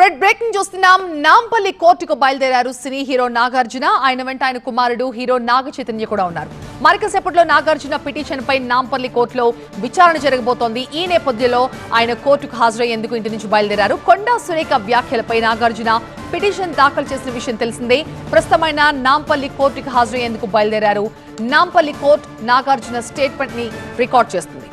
Red breaking చూస్తున్నాం. నాంపల్లి కోర్టుకు బయలుదేరారు సినీ హీరో నాగార్జున. ఆయన వెంట ఆయన కుమారుడు హీరో నాగ చైతన్య కూడా ఉన్నారు. మరికసేపట్లో నాగార్జున పిటిషన్ పై నాంపల్లి కోర్టులో విచారణ జరగబోతోంది. ఈ నేపథ్యంలో ఆయన కోర్టుకు హాజరయ్యేందుకు ఇంటి నుంచి బయలుదేరారు. కొండా సురేఖ వ్యాఖ్యలపై నాగార్జున పిటిషన్ దాఖలు చేసిన విషయం తెలిసిందే. ప్రస్తుతమైన నాంపల్లి కోర్టుకు హాజరయ్యేందుకు బయలుదేరారు. నాంపల్లి కోర్టు నాగార్జున స్టేట్మెంట్ని రికార్డ్ చేస్తుంది.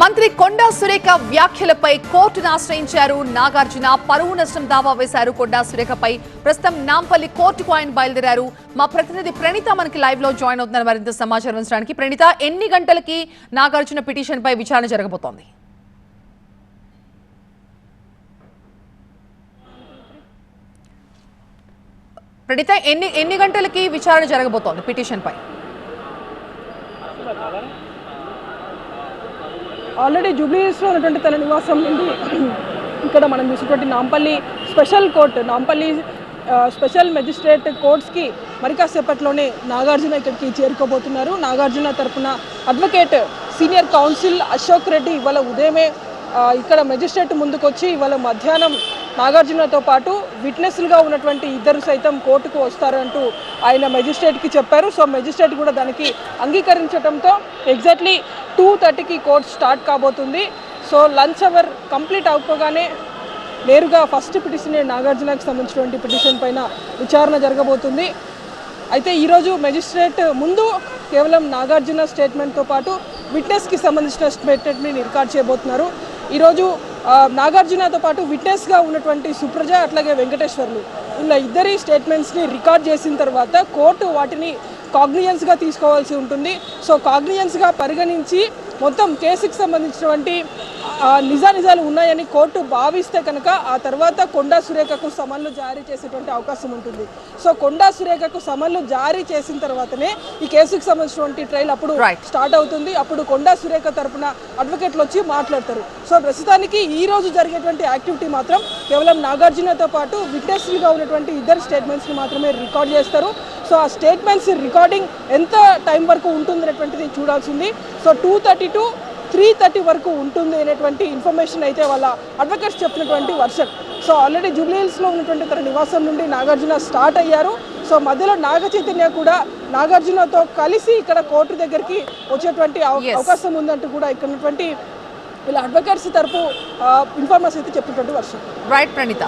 మంత్రి కొండా సురేఖ వ్యాఖ్యలపై కోర్టును ఆశ్రయించారు. నాగార్జున పరువు నష్టం దావా వేశారు. కొండా సురేఖపై ప్రస్తుతం నాంపల్లి కోర్టుకు ఆయన బయలుదేరారు. మా ప్రతినిధి ప్రణీత మనకి లైవ్లో జాయిన్ అవుతున్నారు. మరింత సమాచారం అందించడానికి ప్రణీత ఎన్ని గంటలకి నాగార్జున పిటిషన్ పై విచారణ జరగబోతోంది? ప్రణీత ఎన్ని ఎన్ని గంటలకి విచారణ జరగబోతోంది పిటిషన్ పై ఆల్రెడీ జూబ్లీహిల్స్లో ఉన్నటువంటి తన నివాసం నుండి ఇక్కడ మనం చూసినటువంటి Nampally special court Nampally special magistrate కోర్ట్స్కి మరి కాసేపట్లోనే నాగార్జున ఇక్కడికి చేరుకోబోతున్నారు. నాగార్జున తరఫున advocate senior counsel Ashok Reddy ఇవాళ ఉదయమే ఇక్కడ మెజిస్ట్రేట్ ముందుకొచ్చి ఇవాళ మధ్యాహ్నం నాగార్జునతో పాటు విట్నెస్లుగా ఉన్నటువంటి ఇద్దరు సైతం కోర్టుకు వస్తారంటూ ఆయన మెజిస్ట్రేట్కి చెప్పారు. సో మెజిస్ట్రేట్ కూడా దానికి అంగీకరించడంతో ఎగ్జాక్ట్లీ టూ థర్టీకి కోర్ట్ స్టార్ట్ కాబోతుంది. సో లంచ్ అవర్ కంప్లీట్ అవ్వగానే నేరుగా ఫస్ట్ పిటిషన్ నాగార్జునకు సంబంధించినటువంటి పిటిషన్ పైన విచారణ జరగబోతుంది. అయితే ఈరోజు మెజిస్ట్రేట్ ముందు కేవలం నాగార్జున స్టేట్మెంట్తో పాటు విట్నెస్కి సంబంధించిన స్టేట్మెంట్ని రికార్డ్ చేయబోతున్నారు. ఈరోజు నాగార్జునతో పాటు విట్నెస్గా ఉన్నటువంటి సుప్రజ అట్లాగే వెంకటేశ్వర్లు ఇలా ఇద్దరి స్టేట్మెంట్స్ని రికార్డ్ చేసిన తర్వాత కోర్టు వాటిని కాగ్నియన్స్గా తీసుకోవాల్సి ఉంటుంది. సో కాగ్నియన్స్గా పరిగణించి మొత్తం కేసుకి సంబంధించినటువంటి నిజానిజాలు ఉన్నాయని కోర్టు భావిస్తే కనుక ఆ తర్వాత కొండా సురేఖకు సమన్లు జారీ చేసేటువంటి అవకాశం ఉంటుంది. సో కొండా సురేఖకు సమన్లు జారీ చేసిన తర్వాతనే ఈ కేసుకు సంబంధించినటువంటి ట్రయల్ అప్పుడు. స్టార్ట్ అవుతుంది. అప్పుడు కొండా సురేఖ తరపున అడ్వకేట్లు వచ్చి మాట్లాడతారు. సో ప్రస్తుతానికి ఈ రోజు జరిగేటువంటి యాక్టివిటీ మాత్రం కేవలం నాగార్జునతో పాటు విట్నెస్లుగా ఉన్నటువంటి ఇద్దరు స్టేట్మెంట్స్ని మాత్రమే రికార్డ్ చేస్తారు. సో ఆ స్టేట్మెంట్స్ రికార్డింగ్ ఎంత టైం వరకు ఉంటుంది అనేటువంటిది చూడాల్సింది. So two thirty to three thirty వరకు ఉంటుంది అనేటువంటి ఇన్ఫర్మేషన్ అయితే వాళ్ళ అడ్వకేట్స్ చెప్పినటువంటి వర్షన్ సో ఆల్రెడీ జూబ్లీహిల్స్లో ఉన్నటువంటి తన నివాసం నుండి నాగార్జున స్టార్ట్ అయ్యారు. సో మధ్యలో నాగ చైతన్య కూడా నాగార్జునతో కలిసి ఇక్కడ కోర్టు దగ్గరికి వచ్చేటువంటి. అవకాశం ఉందంటూ కూడా ఇక్కడ ఉన్నటువంటి వీళ్ళ అడ్వకేట్స్ తరపు ఇన్ఫర్మేషన్ అయితే చెప్పినటువంటి వర్షం. రైట్ ప్రణీత